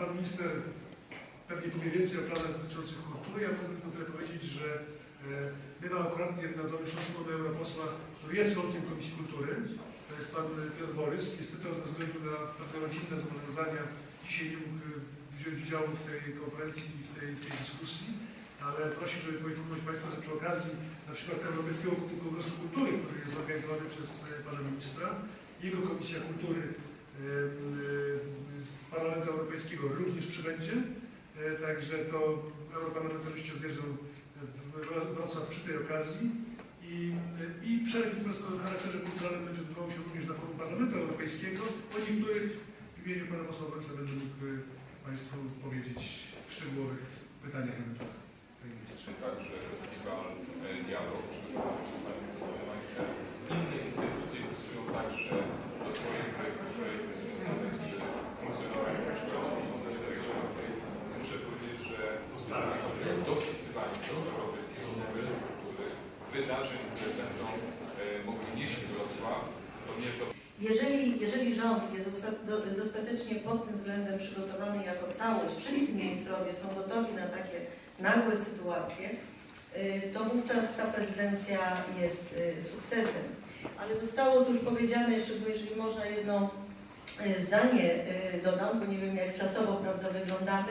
pan minister pewnie powie więcej o planach dotyczących kultury. Ja mogę tylko powiedzieć, że e, my mamy akurat na dotyczącym do europosła, który jest członkiem Komisji Kultury. To jest pan Piotr Borys. Niestety ze względu na pewne rodzinne zobowiązania dzisiaj nie mógł e, wziąć udziału w tej konferencji i w tej, tej dyskusji, ale prosił, żeby poinformować Państwa, że przy okazji na przykład Europejskiego Kongresu Kultury, który jest zorganizowany przez e, pana ministra, jego Komisja Kultury z Parlamentu Europejskiego również przybędzie, E, także to europarlamentarzyści odwiedzą Wrocław przy tej okazji i, i imprez o charakterze kulturalnym będzie odbywał się również na forum Parlamentu Europejskiego, o niektórych w imieniu pana posła Wojca będę mógł Państwu powiedzieć w szczegółowych pytaniach ewentualnych. Także festiwal Dialog przygotowany przez Panią Minister Majster. Inne instytucje wpisują także do swoich projektów projekty związane z funkcjonowaniem szkoły regionalnej. Więc muszę powiedzieć, że jeżeli chodzi o dopisywanie do Europejskiego Kongresu Kultury wydarzeń, które będą e, mogły nieść Wrocław, to nie to Jeżeli, jeżeli rząd jest dosta- do- dostatecznie pod tym względem przygotowany jako całość, wszyscy ministrowie są gotowi na takie nagłe sytuacje, y, to wówczas ta prezydencja jest y, sukcesem. Ale zostało tu już powiedziane, jeszcze jeżeli można jedno y, zdanie dodam, bo nie wiem jak czasowo prawda, wyglądamy.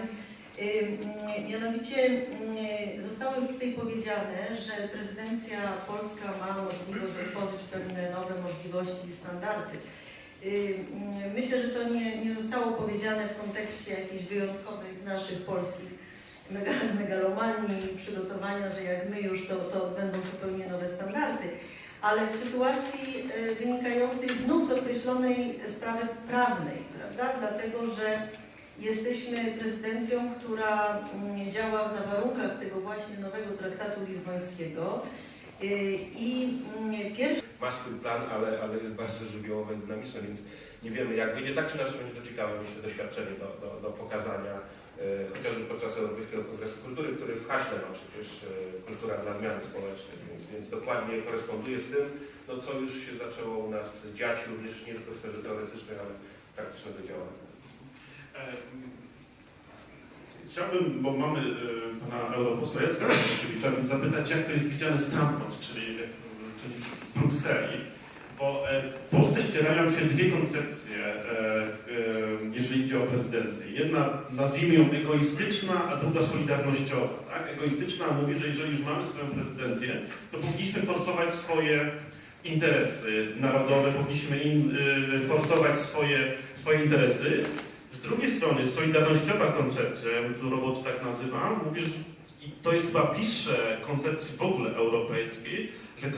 Mianowicie zostało już tutaj powiedziane, że prezydencja polska ma możliwość otworzyć pewne nowe możliwości i standardy. Myślę, że to nie, nie zostało powiedziane w kontekście jakichś wyjątkowych naszych polskich mega- megalomanii i przygotowania, że jak my już, to, to będą zupełnie nowe standardy. Ale w sytuacji y, wynikającej znów z określonej sprawy prawnej, prawda? Dlatego, że jesteśmy prezydencją, która mm, działa na warunkach tego właśnie nowego traktatu lizbońskiego. Y, I mm, pierwszy ma swój plan, ale, ale jest bardzo żywiołowy, dynamiczny, więc nie wiemy jak wyjdzie. Tak czy inaczej będzie to ciekawe, myślę, doświadczenie do, do, do pokazania, e, chociażby podczas Europejskiego Kongresu Kultury, który w haśle ma przecież e, kultura dla zmiany społecznej, więc, więc dokładnie koresponduje z tym, no, co już się zaczęło u nas dziać, również nie tylko w sferze teoretycznej, ale praktycznego działania. Chciałbym, bo mamy e, pana europosła Jacka więc zapytać, jak to jest widziane stamtąd, czyli, e, czyli z Brukseli, bo e, w Polsce ścierają się dwie koncepcje, jeżeli idzie o prezydencję. Jedna, nazwijmy ją egoistyczna, a druga solidarnościowa. Tak? Egoistyczna mówi, że jeżeli już mamy swoją prezydencję, to powinniśmy forsować swoje interesy narodowe, powinniśmy in, forsować swoje, swoje interesy. Z drugiej strony solidarnościowa koncepcja, ja bym tu roboczo tak nazywam, mówi, że i to jest chyba bliższe koncepcji w ogóle europejskiej, że